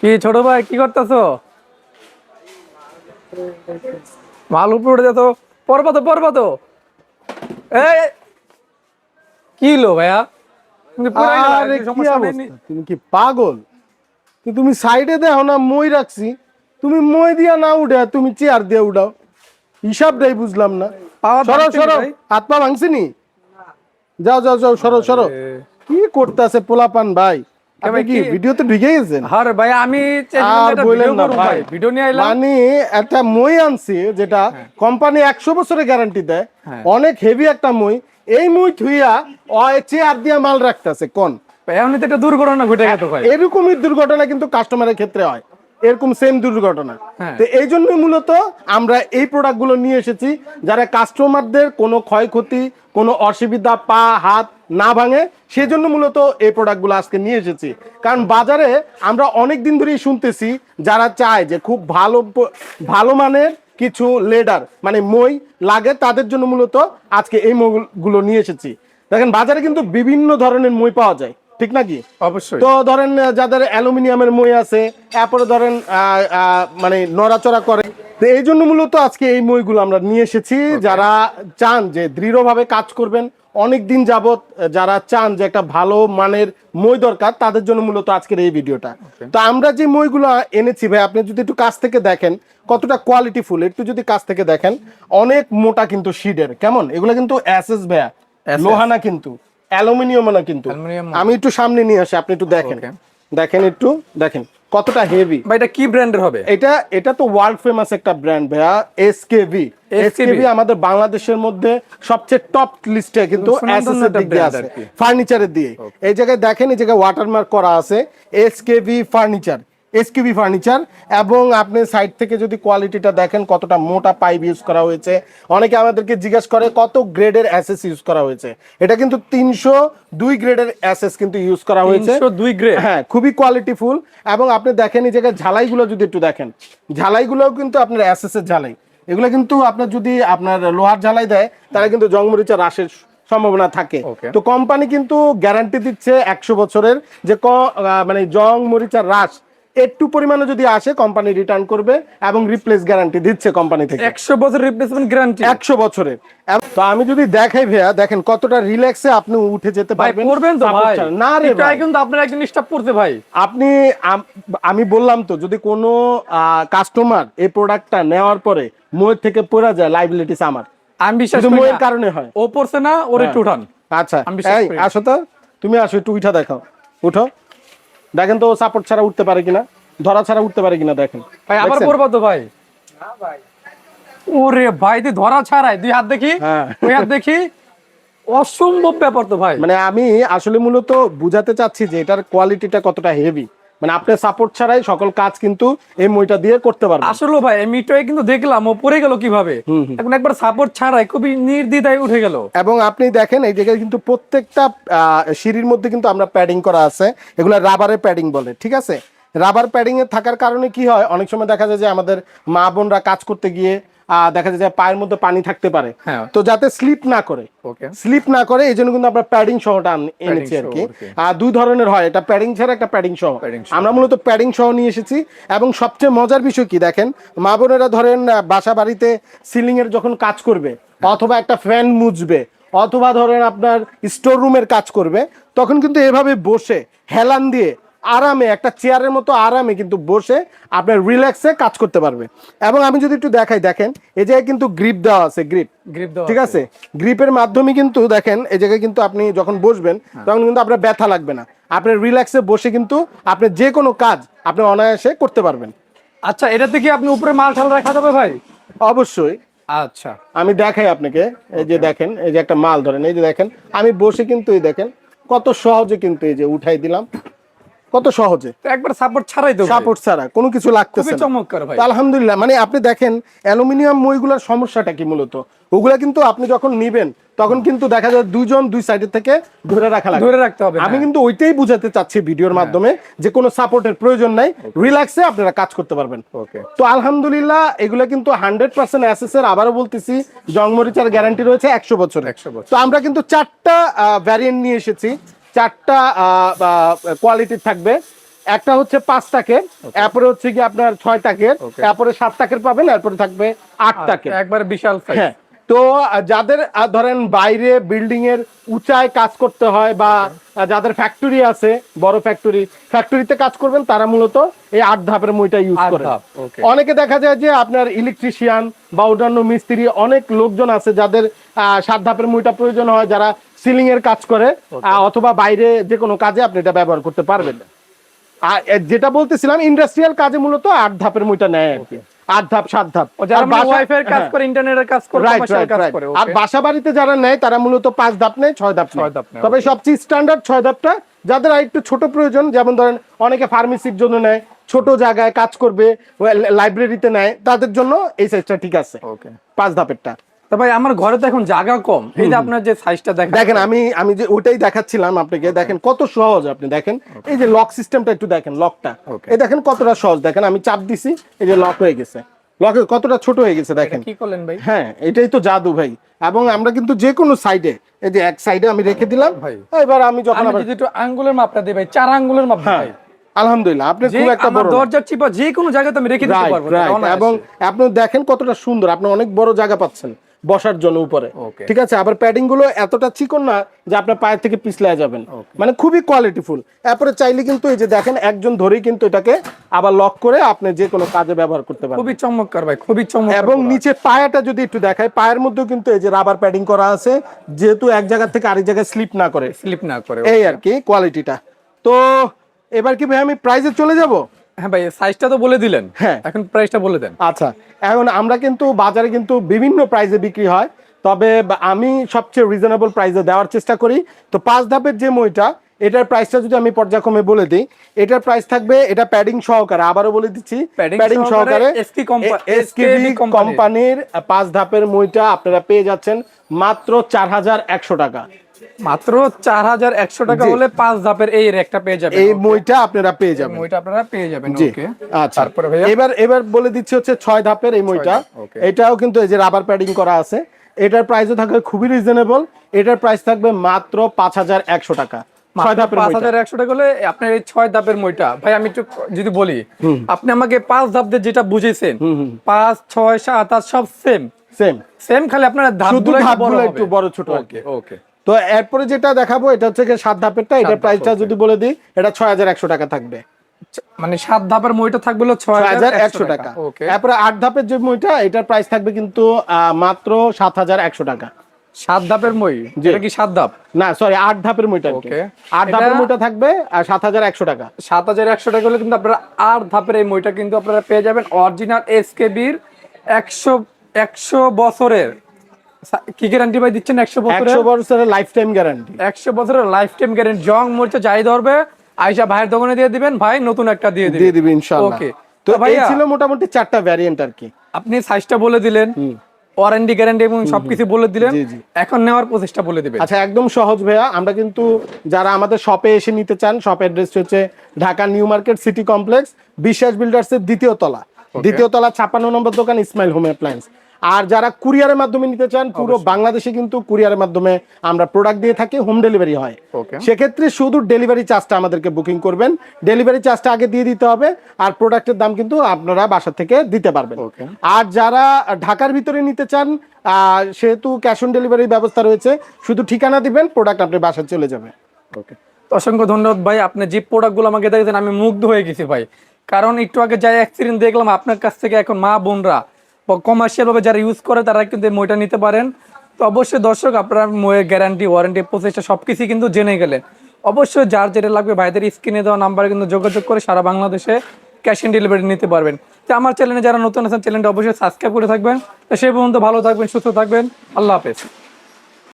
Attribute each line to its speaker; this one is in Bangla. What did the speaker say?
Speaker 1: কি ছোট ভাই কি করতেছো? মাল উপরে উঠে যেত পরবা তো পরবা তো। এই কি লো ভাইয়া? তুমি
Speaker 2: কি পাগল? তুমি সাইডে দেখো না মই রাখছি। তুমি মই দিয়া না উঠে তুমি চেয়ার দিয়ে উঠাও। হিসাবটাই বুঝলাম না। সরো সরো? হাত পা ভাঙছে নি? যাও যাও যাও সরো সরো। কি করতেছে পোলাপান ভাই? ভিডিওতে ঢুকে গেছেন?
Speaker 1: আরে ভাই আমি
Speaker 2: আর বললেন না ভাই।
Speaker 1: ভিডিও নিয়ে আইলাম।
Speaker 2: মানে একটা মই আনছি যেটা কোম্পানি একশো বছরের গ্যারান্টি দেয়
Speaker 1: হ্যাঁ।
Speaker 2: অনেক হেভি একটা মই। এই মই থুইয়া অয় চেয়ার দিয়া মাল রাখতেছে কোন?
Speaker 1: এমনি তো একটা দুর্ঘটনা ঘটে ভাই।
Speaker 2: এরকমই দুর্ঘটনা কিন্তু কাস্টমারের ক্ষেত্রে হয়। এরকম সেম দুর্ঘটনা।
Speaker 1: হ্যাঁ।
Speaker 2: তো এই জন্য মূলত আমরা এই প্রোডাক্টগুলো নিয়ে এসেছি যারা কাস্টমারদের কোনো ক্ষয়ক্ষতি কোনো অসুবিধা পা হাত না ভাঙে সেজন্য মূলত এই প্রোডাক্টগুলো আজকে নিয়ে এসেছি। কারণ বাজারে আমরা অনেক দিন ধরেই শুনতেছি যারা চায় যে খুব ভালো ভালো মানের কিছু লেডার মানে মই লাগে তাদের জন্য মূলত আজকে এই মইগুলো নিয়ে এসেছি। দেখেন বাজারে কিন্তু বিভিন্ন ধরনের মই পাওয়া যায়। ঠিক নাকি?
Speaker 1: অবশ্যই।
Speaker 2: তো ধরেন যাদের অ্যালুমিনিয়ামের মই আছে তারপরে ধরেন মানে নড়াচড়া করে তো এই জন্য মূলত আজকে এই মইগুলো আমরা নিয়ে এসেছি। যারা চান যে দৃঢ়ভাবে কাজ করবেন অনেক দিন যাবত যারা চান যে একটা ভালো মানের মই দরকার তাদের জন্য মূলত আজকের এই ভিডিওটা। তো আমরা যে মইগুলো এনেছি ভাই আপনি যদি একটু কাছ থেকে দেখেন কতটা কোয়ালিটি ফুল একটু যদি কাছ থেকে দেখেন অনেক মোটা কিন্তু শিডের কেমন? এগুলো কিন্তু অ্যাসেস ভাইয়া। লোহানা কিন্তু। অ্যালুমিনিয়াম না কিন্তু। আমি একটু সামনে নিয়ে আসি আপনি একটু দেখেন। দেখেন একটু দেখেন কতটা হেভি
Speaker 1: ভাই এটা কি ব্র্যান্ডের হবে?
Speaker 2: এটা এটা তো ওয়ার্ল্ড ফেমাস একটা ব্র্যান্ড ভাইয়া এসকেভি এসকেভি আমাদের বাংলাদেশের মধ্যে সবচেয়ে টপ লিস্টে কিন্তু অ্যাসেসের দিক দিয়ে আছে ফার্নিচারের দিয়ে এই জায়গায় দেখেন এই জায়গায় ওয়াটারমার্ক করা আছে এসকেভি ফার্নিচার এসকেবি ফার্নিচার এবং আপনি সাইড থেকে যদি কোয়ালিটিটা দেখেন কতটা মোটা পাইপ ইউজ করা হয়েছে। অনেকে আমাদেরকে জিজ্ঞাসা করে কত গ্রেডের অ্যাসেস ইউজ করা হয়েছে। এটা কিন্তু তিনশো দুই গ্রেডের অ্যাসেস কিন্তু ইউজ করা হয়েছে।
Speaker 1: দুই গ্রেড?
Speaker 2: হ্যাঁ খুবই কোয়ালিটিফুল এবং আপনি দেখেন এই জায়গায় ঝালাইগুলো যদি একটু দেখেন ঝালাইগুলোও কিন্তু আপনার অ্যাসেসের ঝালাই। এগুলো কিন্তু আপনার যদি আপনার লোহার ঝালাই দেয় তাহলে কিন্তু জংমরিচা হ্রাসের সম্ভাবনা থাকে। তো কোম্পানি কিন্তু গ্যারান্টি দিচ্ছে একশো বছরের যে ক- মানে জং মরিচার হ্রাস একটু পরিমাণে যদি আসে কোম্পানি রিটার্ন করবে এবং রিপ্লেস গ্যারান্টি দিচ্ছে কোম্পানি থেকে।
Speaker 1: একশো বছর রিপ্লেসমেন্ট গ্যারান্টি
Speaker 2: একশো বছরে তো আমি যদি দেখাই ভাইয়া দেখেন কতটা রিল্যাক্সে আপনি উঠে যেতে
Speaker 1: ভাই
Speaker 2: পারবেন।
Speaker 1: করবেন তো ভাই।
Speaker 2: না রে
Speaker 1: এটা
Speaker 2: ভাই।
Speaker 1: কিন্তু আপনার একজন স্টাফ করতে ভাই।
Speaker 2: আপনি আমি বললাম তো যদি কোনো কাস্টমার এই প্রোডাক্টটা নেওয়ার পরে ময়ের থেকে পড়া যায় লাইবিলিটিস আমার।
Speaker 1: আমি বিশ্বাস
Speaker 2: ময়ের। কারণে হয়।
Speaker 1: ও পড়ছে না ওর একটু উঠান।
Speaker 2: আচ্ছা। আসো তো। তুমি আসো একটু উঠা দেখাও। উঠো। দেখেন তো সাপোর্ট ছাড়া উঠতে পারে কিনা ধরা ছাড়া উঠতে পারে কিনা দেখেন।
Speaker 1: ভাই আবার
Speaker 2: দেখছেন?
Speaker 1: তো ভাই। ওরে ভাই তুই ধরা ছাড়াই দুই হাত দেখি
Speaker 2: হ্যাঁ।
Speaker 1: দুই হাত দেখি। অসম্ভব ব্যাপার তো ভাই।
Speaker 2: মানে আমি আসলে মূলত বুঝাতে চাচ্ছি যে এটার কোয়ালিটিটা কতটা হেভি মানে আপনার সাপোর্ট ছাড়াই সকল কাজ কিন্তু এই মইটা দিয়ে করতে পারবেন।
Speaker 1: আসলে ভাই এই মিটয়ে কিন্তু দেখলাম ও পড়ে গেল কীভাবে? এখন একবার সাপোর্ট ছাড়াই খুবই নির্দ্বিধায় উঠে গেল।
Speaker 2: এবং আপনি দেখেন এই জায়গায় কিন্তু প্রত্যেকটা আহ, সিঁড়ির মধ্যে কিন্তু আমরা প্যাডিং করা আছে। এগুলো রাবারের প্যাডিং বলে ঠিক আছে? রাবার প্যাডিং এ থাকার কারণে কি হয়? অনেক সময় দেখা যায় যে আমাদের মা বোনরা কাজ করতে গিয়ে দেখা যায় যে পায়ের মধ্যে পানি থাকতে পারে।
Speaker 1: হ্যাঁ।
Speaker 2: তো যাতে স্লিপ না করে। স্লিপ না করে এই জন্য কিন্তু আমরা প্যাডিং সহটা এনেছি আর কি। আর দুই ধরনের হয় এটা প্যাডিং ছাড়া একটা প্যাডিং সহ। আমরা মূলত প্যাডিং সহ নিয়ে এসেছি এবং সবচেয়ে মজার বিষয় কি দেখেন মা বোনেরা ধরেন বাসা বাড়িতে সিলিং এর যখন কাজ করবে অথবা একটা ফ্যান মুছবে অথবা ধরেন আপনার স্টোর রুমের কাজ করবে তখন কিন্তু এভাবে বসে হেলান দিয়ে আরামে একটা চেয়ারের মতো আরামে কিন্তু বসে আপনার রিল্যাক্সে কাজ করতে পারবে। এবং আমি যদি একটু দেখাই দেখেন এই জায়গায় কিন্তু গ্রিপ দেওয়া আছে গ্রিপ
Speaker 1: গ্রিপ
Speaker 2: ঠিক আছে। গ্রিপের মাধ্যমে কিন্তু দেখেন এই জায়গায় কিন্তু আপনি যখন বসবেন তখন কিন্তু আপনার ব্যথা লাগবে না। আপনি রিল্যাক্সে বসে কিন্তু আপনি যে কোনো কাজ আপনি অনায়াসে করতে পারবেন।
Speaker 1: আচ্ছা এটাতে কি আপনি উপরে মাল ঠাল রাখা যাবে ভাই?
Speaker 2: অবশ্যই।
Speaker 1: আচ্ছা।
Speaker 2: আমি দেখাই আপনাকে এই যে দেখেন এই যে একটা মাল ধরেন এই যে দেখেন আমি বসে কিন্তু এই দেখেন কত সহজে কিন্তু এই যে উঠাই দিলাম। কত সহজে?
Speaker 1: একবার সাপোর্ট ছাড়াই তো
Speaker 2: সাপোর্ট ছাড়া কোনো কিছু লাগতেছে না।
Speaker 1: চমৎকার ভাই।
Speaker 2: আলহামদুলিল্লাহ মানে আপনি দেখেন অ্যালুমিনিয়াম মইগুলোর সমস্যাটা কি মূলত? ওগুলা কিন্তু আপনি যখন নিবেন তখন কিন্তু দেখা যায় দুইজন দুই সাইডের থেকে ধরে রাখা লাগে
Speaker 1: ধরে রাখতে হবে
Speaker 2: আমি
Speaker 1: হ্যাঁ।
Speaker 2: কিন্তু ওইটাই বুঝাতে চাচ্ছি ভিডিওর মাধ্যমে যে কোনো সাপোর্টের প্রয়োজন নাই রিল্যাক্সে আপনারা কাজ করতে পারবেন।
Speaker 1: ওকে
Speaker 2: তো আলহামদুলিল্লাহ এগুলো কিন্তু হান্ড্রেড পার্সেন্ট অ্যাসেসের আবারও বলতেছি জংমরিচার গ্যারান্টি রয়েছে একশো বছর
Speaker 1: 100 বছর।
Speaker 2: তো আমরা কিন্তু চারটা ভ্যারিয়েন্ট নিয়ে এসেছি। চারটা কোয়ালিটির থাকবে। একটা হচ্ছে পাঁচ টাকের তারপরে হচ্ছে কি আপনার ছয় টাকের তারপরে সাত টাকের পাবেন এরপরে থাকবে আট টাকের
Speaker 1: একবার বিশাল সাইজ
Speaker 2: হ্যাঁ। তো যাদের ধরেন বাইরে বিল্ডিং এর উঁচায় কাজ করতে হয় বা যাদের ফ্যাক্টরি আছে বড় ফ্যাক্টরি ফ্যাক্টরিতে কাজ করবেন তারা মূলত এই আট ধাপের মইটা ইউজ করে অনেকে দেখা যায় যে আপনার ইলেকট্রিশিয়ান বা অন্যান্য মিস্ত্রি অনেক লোকজন আছে যাদের আহ, সাত ধাপের মইটা প্রয়োজন হয় যারা সিলিং এর কাজ করে অথবা বাইরে যে কোনো কাজে আপনি এটা ব্যবহার করতে পারবেন। আর যেটা বলতেছিলাম ইন্ডাস্ট্রিয়াল কাজে মূলত আট ধাপের মইটা নেয় আর কি। আট ধাপ সাত ধাপ।
Speaker 1: ওয়াইফাই কাজ
Speaker 2: হ্যাঁ।
Speaker 1: করে ইন্টারনেটের কাজ করে commercial কাজ করে
Speaker 2: আর বাসা বাড়িতে যারা নেয় তারা মূলত পাঁচ ধাপ নেয় ছয় ধাপ
Speaker 1: ছয় ধাপ
Speaker 2: তবে সবচেয়ে স্ট্যান্ডার্ড ছয় ধাপটা যাদের আর একটু ছোট প্রয়োজন যেমন ধরেন অনেকে ফার্মেসির জন্য নেয় ছোট জায়গায় কাজ করবে লাইব্রেরিতে নেয় তাদের জন্য এই সাইজটা ঠিক আছে. পাঁচ ধাপেরটা।
Speaker 1: তো ভাই আমার ঘরে তো এখন জায়গা কম। এই যে আপনার যে সাইজটা দেখেন
Speaker 2: দেখেন আমি আমি যে ওটাই দেখাচ্ছিলাম আপনাকে দেখেন কত সহজ আপনি দেখেন। এই যে লক সিস্টেমটা একটু দেখেন লকটা এই দেখেন কতটা সহজ দেখেন আমি চাপ দিছি এই যে লক হয়ে গেছে। লকে কতটা ছোট হয়ে গেছে দেখেন।
Speaker 1: কি করলেন ভাই?
Speaker 2: হ্যাঁ এটাই তো জাদু ভাই। এবং আমরা কিন্তু যে কোনো সাইডে এই যে এক সাইডে আমি রেখে দিলাম।
Speaker 1: ভাই।
Speaker 2: এবার আমি যখন
Speaker 1: আমি যদি একটু আঙ্গুলের মাপটা দিই ভাই চার আঙ্গুলের মাপ
Speaker 2: হ্যাঁ
Speaker 1: ভাই।
Speaker 2: আলহামদুলিল্লাহ আপনি খুব একটা বড়।
Speaker 1: দরজার চিপা যে কোনো জায়গাতে আমি রেখে দিতে পারব.
Speaker 2: এবং আপনি দেখেন কতটা সুন্দর আপনি অনেক বড় জায়গা পাচ্ছেন। বসার জন্য উপরে। ঠিক আছে? আবার প্যাডিংগুলো এতটা চিকন না যে আপনার পায়ের থেকে পিছলায় যাবেন। মানে খুবই কোয়ালিটিফুল এরপরে চাইলে কিন্তু এই যে দেখেন একজন ধরেই কিন্তু এটাকে আবার লক করে আপনি যে কোনো কাজে ব্যবহার করতে পারবেন
Speaker 1: খুবই চমৎকার ভাই খুবই চমৎকার
Speaker 2: এবং নিচে পায়াটা যদি একটু দেখায় পায়ের মধ্যেও কিন্তু এই যে রাবার প্যাডিং করা আছে যেহেতু এক জায়গা থেকে আরেক জায়গায় স্লিপ না করে।
Speaker 1: স্লিপ না করে
Speaker 2: এই আর কি কোয়ালিটিটা তো এবার কি ভাই আমি প্রাইজে চলে যাব?
Speaker 1: হ্যাঁ ভাই সাইজটা তো বলে দিলেন।
Speaker 2: হ্যাঁ।
Speaker 1: এখন প্রাইসটা বলে দেন।
Speaker 2: আচ্ছা এখন আমরা কিন্তু বাজারে কিন্তু বিভিন্ন প্রাইজে বিক্রি হয়। তবে আমি সবচেয়ে রিজনেবল প্রাইসে দেওয়ার চেষ্টা করি। তো পাঁচ ধাপের যে মইটা এটার প্রাইসটা যদি আমি পর্যায়ক্রমে বলে দিই এটার প্রাইস থাকবে এটা প্যাডিং সহকারে আবারও বলে দিচ্ছি প্যাডিং
Speaker 1: সহকারে
Speaker 2: এসকেবি কোম্পানির পাঁচ ধাপের মইটা আপনারা পেয়ে যাচ্ছেন মাত্র চার হাজার একশো টাকা।
Speaker 1: মাত্র চার হাজার একশো টাকা হলে পাঁচ ধাপের এই রেকটা পেয়ে যাবেন
Speaker 2: এই মইটা আপনারা পেয়ে যাবেন।
Speaker 1: আপনারা পেয়ে যাবেন ওকে
Speaker 2: আচ্ছা।
Speaker 1: তারপরে ভাইয়া?
Speaker 2: এবার এবার বলে দিচ্ছি হচ্ছে ছয় ধাপের এই মইটা। এটাও কিন্তু এই যে রাবার প্যাডিং করা আছে। এটার প্রাইসও থাকবে খুবই রিজনেবল এটার প্রাইস থাকবে মাত্র পাঁচ হাজার একশো টাকা।
Speaker 1: আপনার এই ছয় ধাপের মইটা। ভাই আমি একটু যদি বলি আপনি আমাকে পাঁচ ধাপ দিয়ে যেটা বুঝেছেন পাঁচ ছয় সাত আট সব সেম
Speaker 2: সেম
Speaker 1: সেম খালি আপনার
Speaker 2: ধাপগুলো একটু বড় ছোট
Speaker 1: ওকে ওকে
Speaker 2: তো এরপরে যেটা দেখাবো এটা হচ্ছে সাত ধাপেরটা
Speaker 1: ধাপ,
Speaker 2: প্রাইসটা. যদি বলে দিই এটা ছয় হাজার একশো টাকা থাকবে।
Speaker 1: মানে সাত ধাপের মইটা থাকবে হলো ছয়
Speaker 2: হাজার একশো টাকা
Speaker 1: ওকে
Speaker 2: এরপরে আট ধাপের যে মইটা এটার প্রাইস থাকবে কিন্তু মাত্র সাত হাজার একশো টাকা।
Speaker 1: সাত ধাপের মই। এটা কি সাত ধাপ?
Speaker 2: না সরি আট ধাপের মইটা আট ধাপের
Speaker 1: এটা-
Speaker 2: মইটা থাকবে আর সাত হাজার একশো টাকা।
Speaker 1: সাত হাজার একশো টাকা হলে কিন্তু আপনারা আট ধাপের এই মইটা কিন্তু আপনারা পেয়ে যাবেন। অরিজিনাল এসকেবির একশো একশো বছরের কি গ্যারান্টি ভাই দিচ্ছেন একশো বছরের?
Speaker 2: একশো বছরের লাইফ টাইম গ্যারান্টি
Speaker 1: একশো বছরের লাইফ টাইম গ্যারেন্টি জং মরচে যাই ধরবে আইসা ভাইয়ের দোকানে দিয়ে দিবেন ভাই নতুন একটা দিয়ে
Speaker 2: দিয়ে
Speaker 1: দিবেন
Speaker 2: দিবি ইনশাআল্লাহ।
Speaker 1: ওকে
Speaker 2: তো
Speaker 1: ভাইয়া
Speaker 2: ছিল মোটামুটি চারটা ভ্যারিয়েন্ট আর কি।
Speaker 1: আপনি সাইজটা বলে দিলেন ওয়ারেন্টি গ্যারান্টি এবং সবকিছু বলে দিলেন। এখন নেওয়ার প্রসেসটা বলে দিবেন।
Speaker 2: আচ্ছা একদম সহজ ভাইয়া। আমরা কিন্তু যারা আমাদের শপে এসে নিতে চান শপ অ্যাড্রেস হচ্ছে Dhaka new market city complex Biswas builders এর দ্বিতীয় তলা। দ্বিতীয় তলা ছাপ্পান্ন নম্বর দোকান ইসমাইল হোম অ্যাপ্লায়েন্স আর যারা কুরিয়ারের মাধ্যমে নিতে চান পুরো বাংলাদেশে কিন্তু কুরিয়ারের মাধ্যমে আমরা প্রোডাক্ট দিয়ে থাকি হোম ডেলিভারি হয়। সেক্ষেত্রে শুধু ডেলিভারি চার্জটা আমাদেরকে বুকিং করবেন। ডেলিভারি চার্জটা আগে দিয়ে দিতে হবে আর প্রোডাক্টের দাম কিন্তু আপনারা বাসা থেকে দিতে পারবেন। আর যারা ঢাকার ভিতরে নিতে চান সেহেতু ক্যাশ অন ডেলিভারির ব্যবস্থা রয়েছে শুধু ঠিকানা দিবেন প্রোডাক্ট আপনার বাসায় চলে যাবে।
Speaker 1: ওকে অসংখ্য ধন্যবাদ ভাই আপনি যে প্রোডাক্টগুলো আমাকে দেখেছেন আমি মুগ্ধ হয়ে গেছি ভাই। কারণ একটু আগে যাই এক্সপিরিয়েন্স দেখলাম আপনার কাছ থেকে এখন মা বোনরা বা কমার্শিয়াল ভাবে যারা ইউজ করে, তারা কিন্তু মইটা নিতে পারেন। তো অবশ্যই দর্শক, আপনার মইয়ের গ্যারান্টি ওয়ারেন্টি প্রসেসটা সব কিছুই কিন্তু জেনে গেলেন। অবশ্যই যার যেটা লাগবে ভাইদের স্ক্রিনে দেওয়া নাম্বারে কিন্তু যোগাযোগ করে সারা বাংলাদেশে ক্যাশ অন ডেলিভারি নিতে পারবেন। তো আমার চ্যানেলে যারা নতুন আছেন চ্যানেলটা অবশ্যই সাবস্ক্রাইব করে থাকবেন। তো সেই পর্যন্ত ভালো থাকবেন, সুস্থ থাকবেন। আল্লাহ হাফেজ।